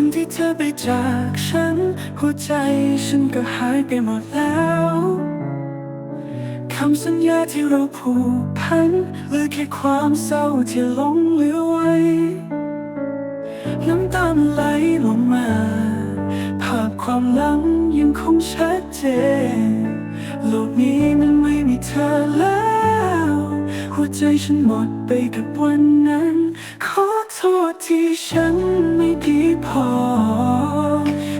วันที่เธอไปจากฉัน หัวใจฉันก็หายไปหมดแล้วคำสัญญาที่เราผูกพันเหลือแค่ความเศร้าที่หลงเหลือไว้ น้ำตาไหลลงมา ภาพความหลังยังคงชัดเจนโลกนี้มันไม่มีเธอแล้ว หัวใจฉันหมดไปกับวันนั้น ขอโทษที่ฉัน พอ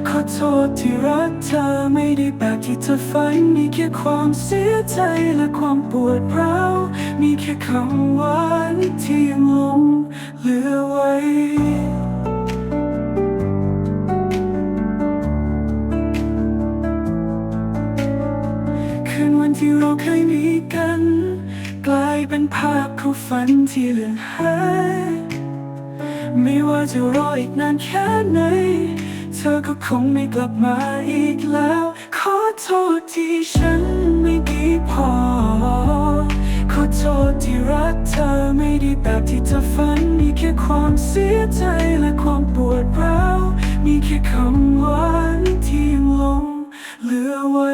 ขอโทษที่รักเธอไม่ได้แบบที่เธอฝันมีแค่ความเสียใจและความปวดร้าวมีแค่คำหวานที่ยังหลงเหลือไว้คืนวันที่เราเคยมีกัน กลายเป็นภาพเขาฝันที่เลือนหาย ไม่ว่าจะรออีกนานแค่ไหน เธอก็คงไม่กลับมาอีกแล้ว ขอโทษที่ฉันไม่ดีพอ ขอโทษที่รักเธอไม่ได้แบบที่เธอฝัน มีแค่ความเสียใจและความปวดร้าว มีแค่คำหวานที่ยังหลงเหลือไว้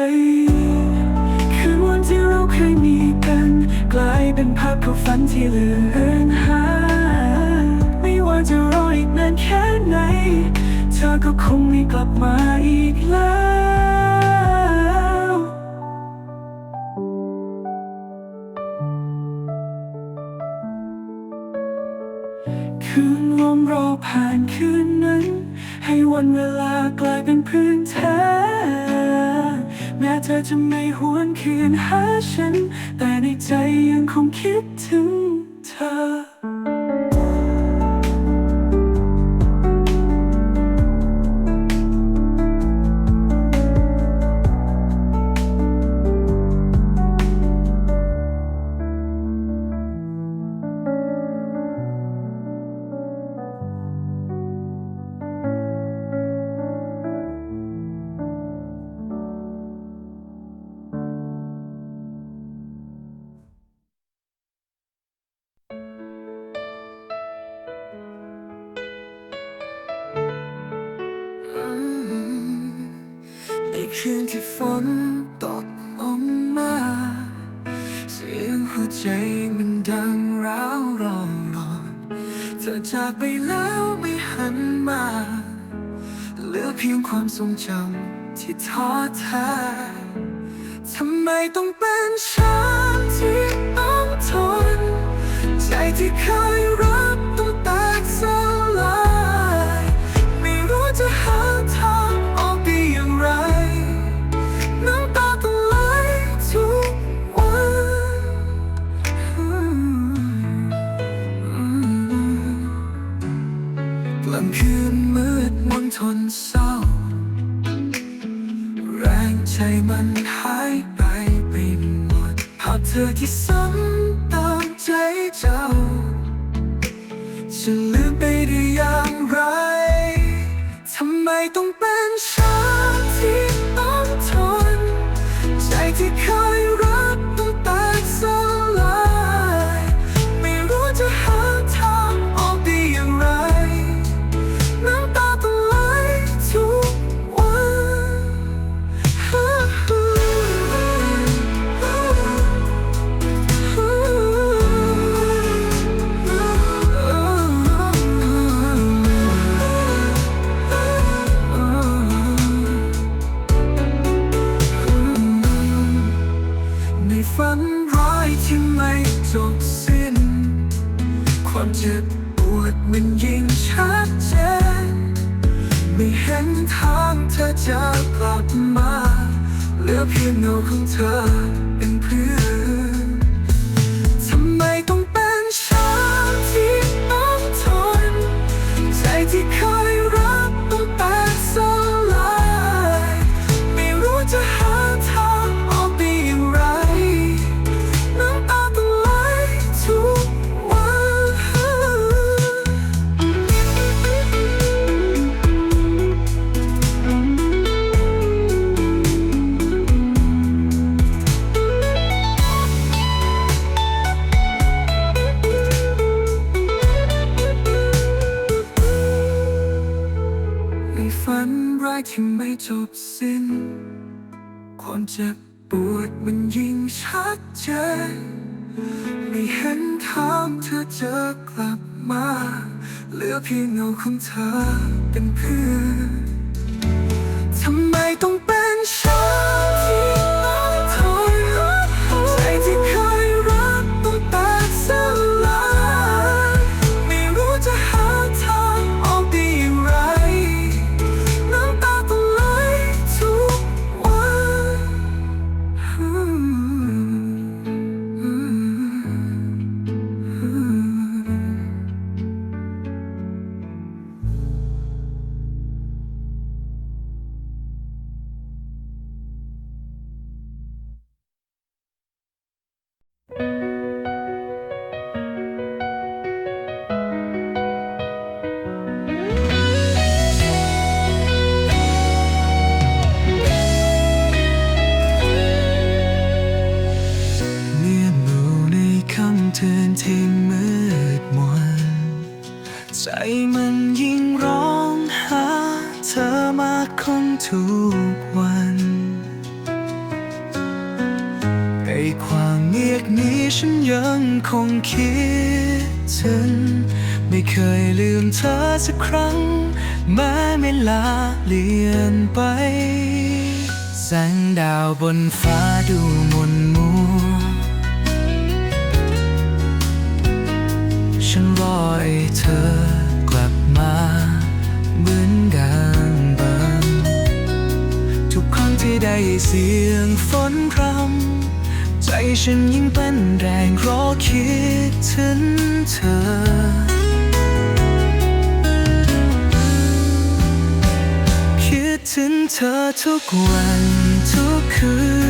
คืนวันที่เราเคยมีกัน กลายเป็นภาพเขาฝันที่เลือนหายไม่ว่า จะรออีกนานแค่ไหน เธอก็คงไม่กลับมาอีกแล้วคืนลมรอผ่านคืนนั้น ให้วันเวลากลายเป็นพื้นแท้แม้เธอจะไม่หวนคืนหาฉัน แต่ในใจยังคงคิดถึงเธอ ที่ฝนตกลงมา เสียงหัวใจมันดังร้าวร้องรอนเธอจากไปแล้วไม่หันมา เหลือเพียงความทรงจำที่ท้อแท้ทำไมต้องเป็นฉันที่ต้องทน ใจที่เคยา เจ็บปวดมันยิ่งชัดเจนไม่เห็นทางเธอจะกลับมา เหลือเพียงเงาของเธอเป็นเพื่อนทำไมต้องเป็นฉัน เงียบนี้ฉันยังคงคิดถึง ไม่เคยลืมเธอสักครั้ง แม้เวลาเลี่ยนไป แสงดาวบนฟ้าดูมนมัว ฉันรอให้เธอกลับมาเหมือนกันบ้างทุกครั้งที่ได้เสียงฝนพรำ ใจฉันยิ่งเต้นแรงรอคิดถึงเธอคิดถึงเธอทุกวันทุกคืน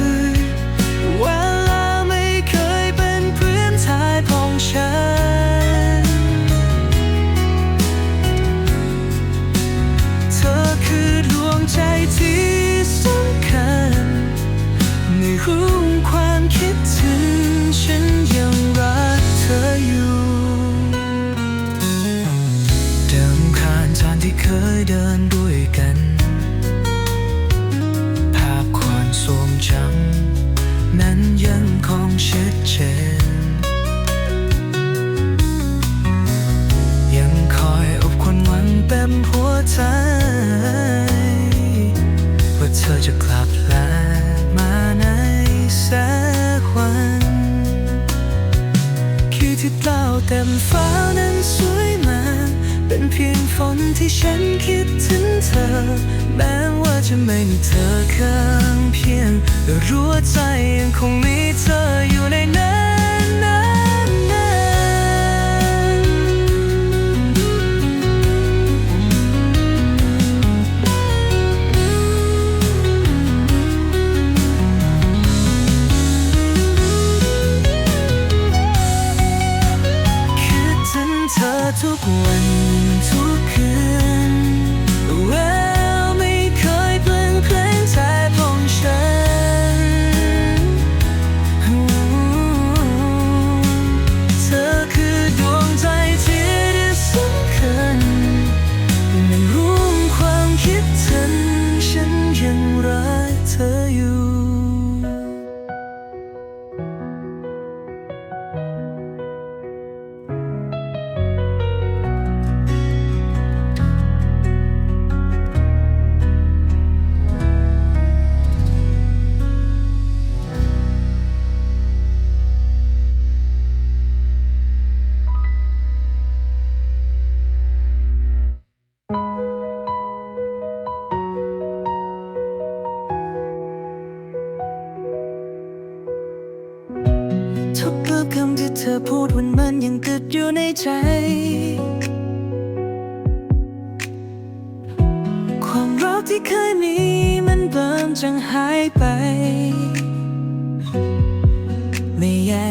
คิดถึงเธอ แม้ว่าจะไม่มีเธอข้างเพียงแต่รู้ว่าใจยังคงมีเธออยู่ในนั้นนั้นนั้นคิดถึงเธอทุกวัน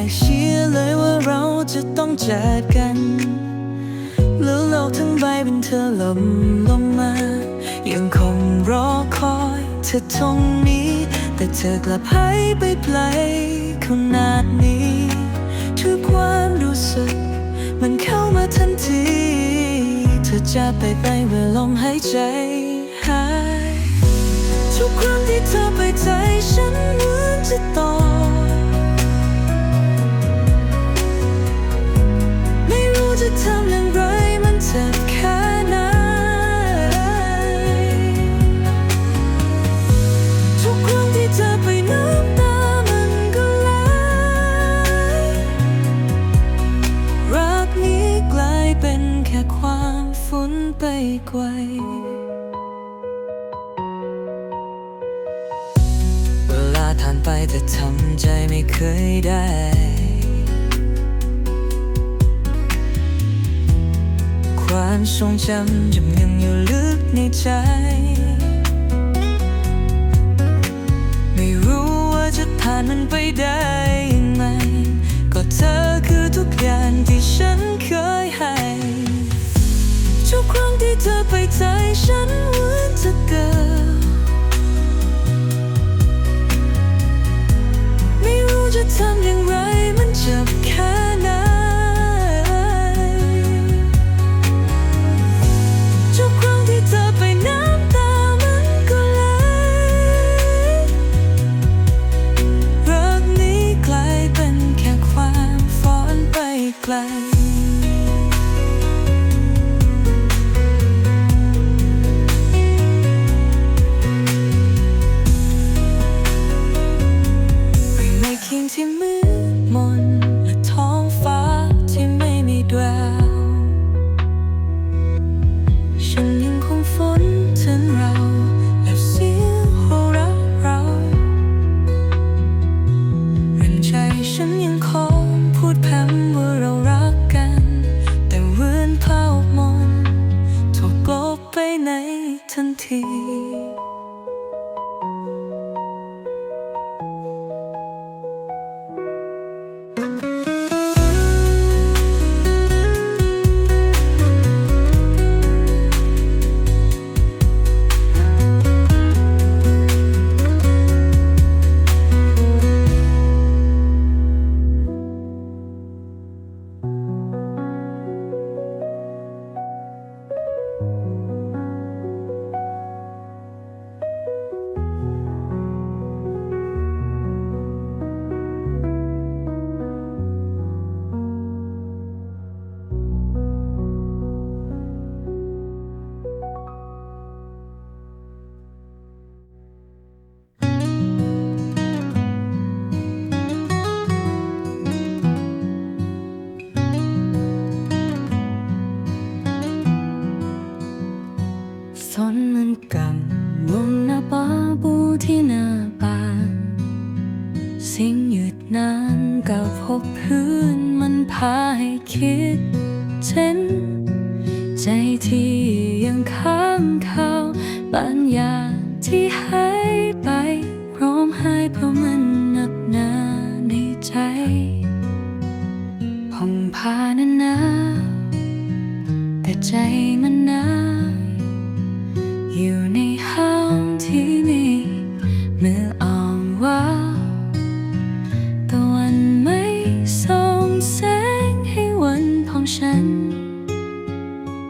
กเชื่อเลยว่าเราจะต้องจากกัน แล้วโลกทั้งใบเป็นเธอหล่มลงมา ยังคงรอคอยเธอตรงนี้ แต่เธอกลับหายไปไกลขนาดนี้ ทุกความรู้สึก มันเข้ามาทันที เธอจะไปไปเมื่อลมหายใจหาย ทุกครั้งที่เธอไปใจฉันเหมือนจะต่อไจะทำอย่างไรมันเจ็บแค่ไหนทุกครั้งที่เธอไปน้ำตามันก็ไหลรักนี้กลายเป็นแค่ความฝันไปไกลเวลาผ่านไปแต่ทำใจไม่เคยได้ ความทรงจำยังยังอยู่ลึกในใจ ไม่รู้ว่าจะผ่านมันไปได้ยังไง ก็เธอคือทุกอย่างที่ฉันเคยให้ ทุกครั้งที่เธอไปใจฉันเหมือนจะเกิดไม่รู้จะทำอย่างไรมันเจ็บแค่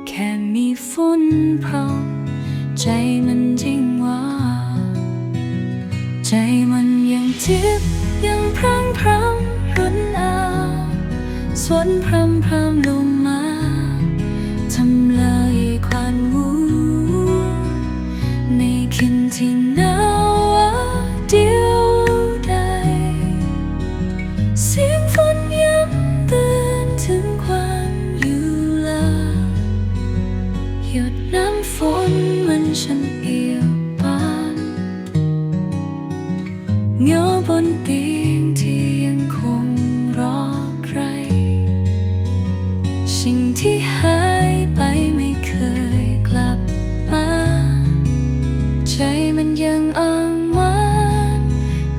แค่มีฝุ่นพรองใจมันจริงว่า ใจมันยังเจ็บยังพรังพรำรุนอาสวนพรำพรำลง ใจมันยังอ้างว้าง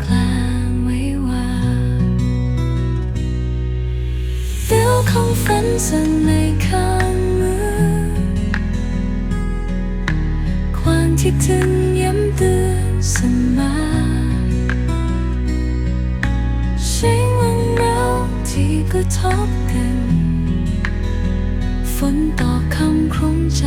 กลางไว้ว่าเดี๋ยวของฝันสั่นในข้างมือ ความคิดถึงย้ำเตือนเสมอเสียงวันเราที่กระทบกัน ฝนต่อคำครุงใจ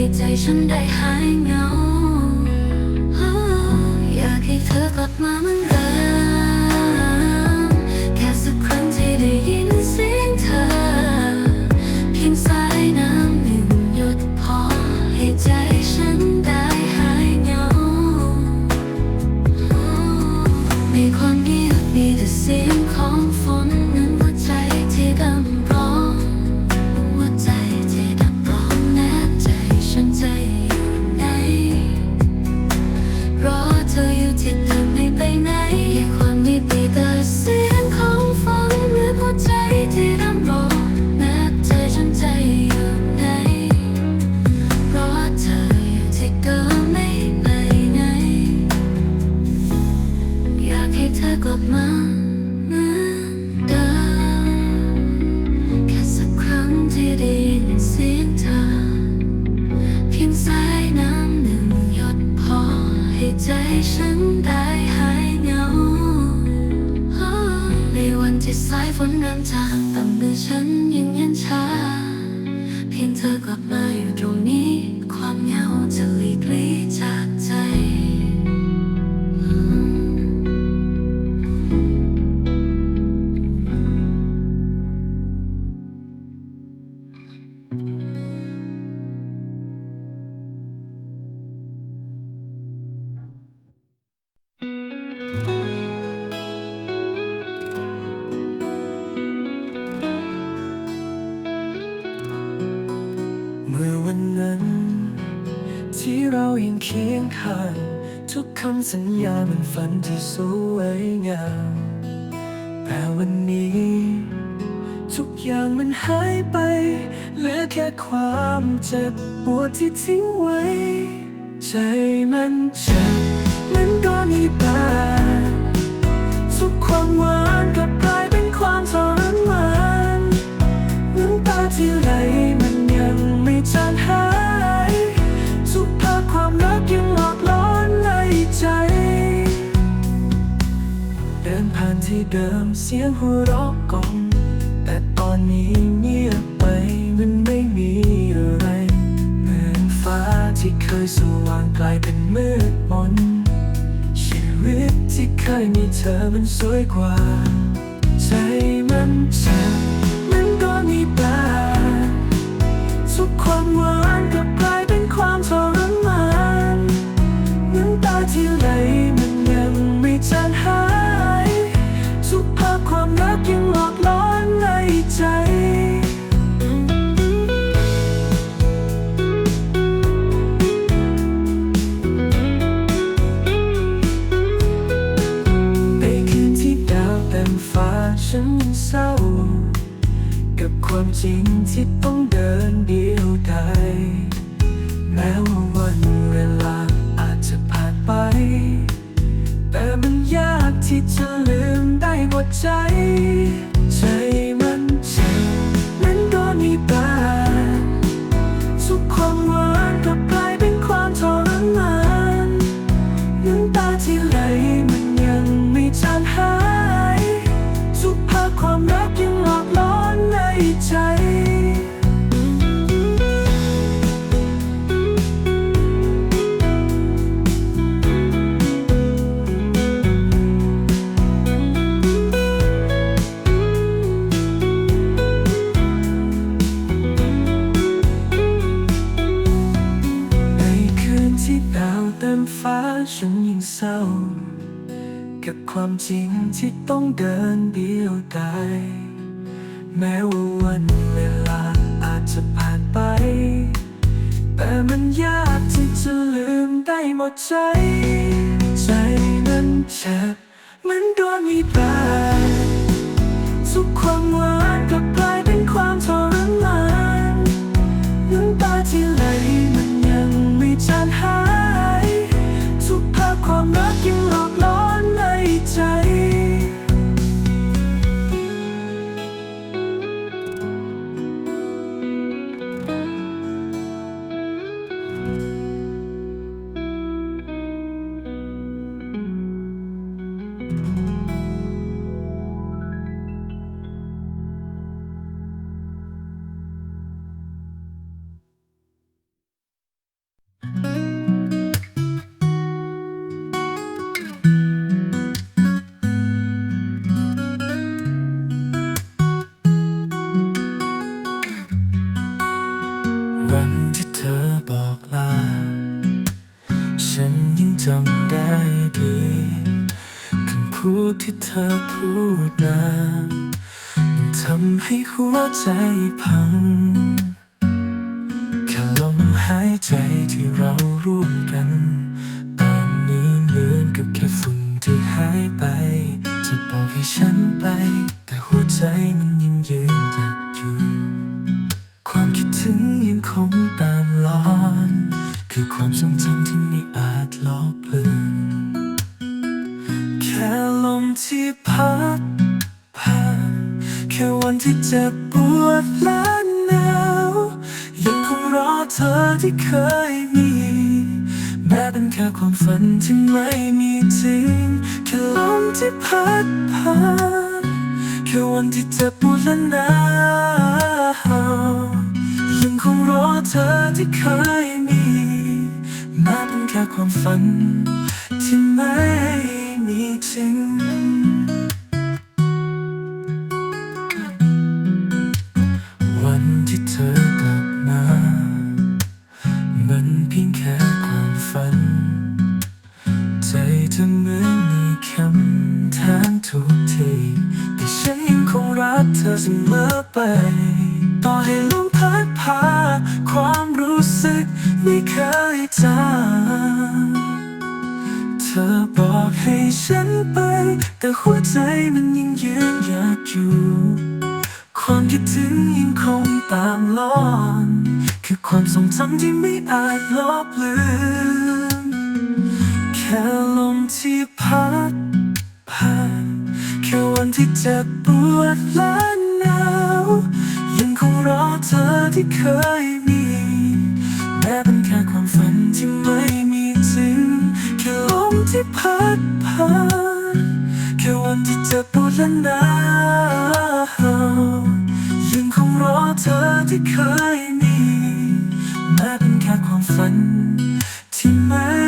ให้ใจฉันได้หายเหงา อยากให้เธอกลับมาเหมือนเดิมแค่สักครั้งที่ได้ยินเสียงเธอเพียงสายำสัญญามันฝันที่สวยงาม แต่วันนี้ ทุกอย่างมันหายไป เหลือแค่ความเจ็บปวดที่ทิ้งไว้ ใจมันเจ็บมันก็มีบาทุกความหวัง ที่เดิมเสียงหัวเราะกลอมแต่ตอนนี้เงียบไปมันไม่มีอะไรเหมือนฟ้าที่เคยสว่างกลายเป็นมืดมนชีวิตที่เคยมีเธอมันสวยกว่า ใจมันเจ็ ความจริงที่ต้องเดินเดียวดายแม้ว่าวันเวลาอาจจะผ่านไป แต่มันยากที่จะลืมได้หมดใจ กับความจริงที่ต้องเดินเดียวดายแม้ว่าวันเวลาอาจจะผ่านไป แต่มันยากที่จะลืมได้หมดใจ ใจนั้นเจ็บเหมือนโดนมีบาย ธอพูดมาทำให้หัวใจพังแค่ลมหายใจที่เราร่วมกันตอนนี้เหมือนกับแค่ฝุ่นที่หายไป จะบอกให้ฉัน tonight. เธอที่เคยมีแม้เป็นแค่ความฝันที่ไม่มีจริง แค่ลมที่พัดผ่านแค่วันที่เจอบปวดและหนาวยังคงรอเธอที่เคยมีแม้เป็นแค่ความฝันที่ไม่